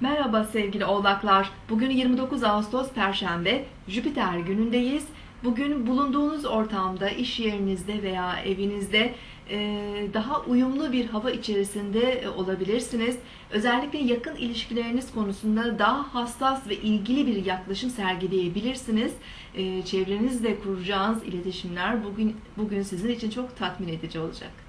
Merhaba sevgili oğlaklar. Bugün 29 Ağustos Perşembe, Jüpiter günündeyiz. Bugün bulunduğunuz ortamda, iş yerinizde veya evinizde e, daha uyumlu bir hava içerisinde e, olabilirsiniz. Özellikle yakın ilişkileriniz konusunda daha hassas ve ilgili bir yaklaşım sergileyebilirsiniz. E, Çevrenizle kuracağınız iletişimler bugün bugün sizin için çok tatmin edici olacak.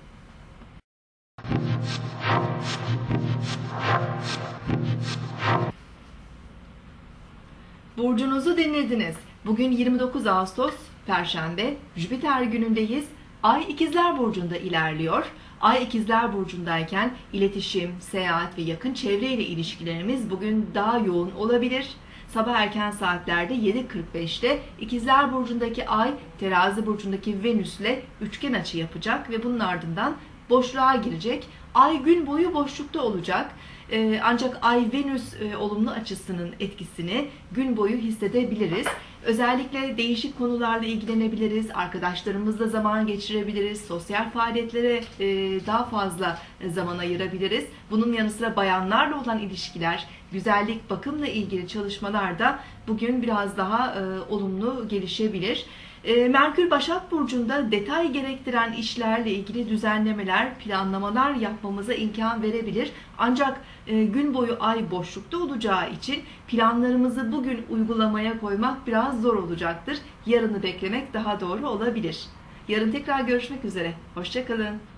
Burcunuzu dinlediniz. Bugün 29 Ağustos Perşembe, Jüpiter günündeyiz. Ay İkizler Burcu'nda ilerliyor. Ay İkizler Burcu'ndayken iletişim, seyahat ve yakın çevre ile ilişkilerimiz bugün daha yoğun olabilir. Sabah erken saatlerde 7.45'te İkizler Burcu'ndaki Ay, Terazi Burcu'ndaki Venüs'le üçgen açı yapacak ve bunun ardından boşluğa girecek. Ay gün boyu boşlukta olacak. Ee, ancak Ay Venüs e, olumlu açısının etkisini gün boyu hissedebiliriz. Özellikle değişik konularla ilgilenebiliriz, arkadaşlarımızla zaman geçirebiliriz, sosyal faaliyetlere e, daha fazla zaman ayırabiliriz. Bunun yanı sıra bayanlarla olan ilişkiler, güzellik, bakımla ilgili çalışmalar da bugün biraz daha e, olumlu gelişebilir. E, Merkür Başak Burcu'nda detay gerektiren işlerle ilgili düzenlemeler, planlamalar yapmamıza imkan verebilir. Ancak e, gün boyu ay boşlukta olacağı için planlarımızı bugün uygulamaya koymak biraz zor olacaktır. Yarını beklemek daha doğru olabilir. Yarın tekrar görüşmek üzere. Hoşçakalın.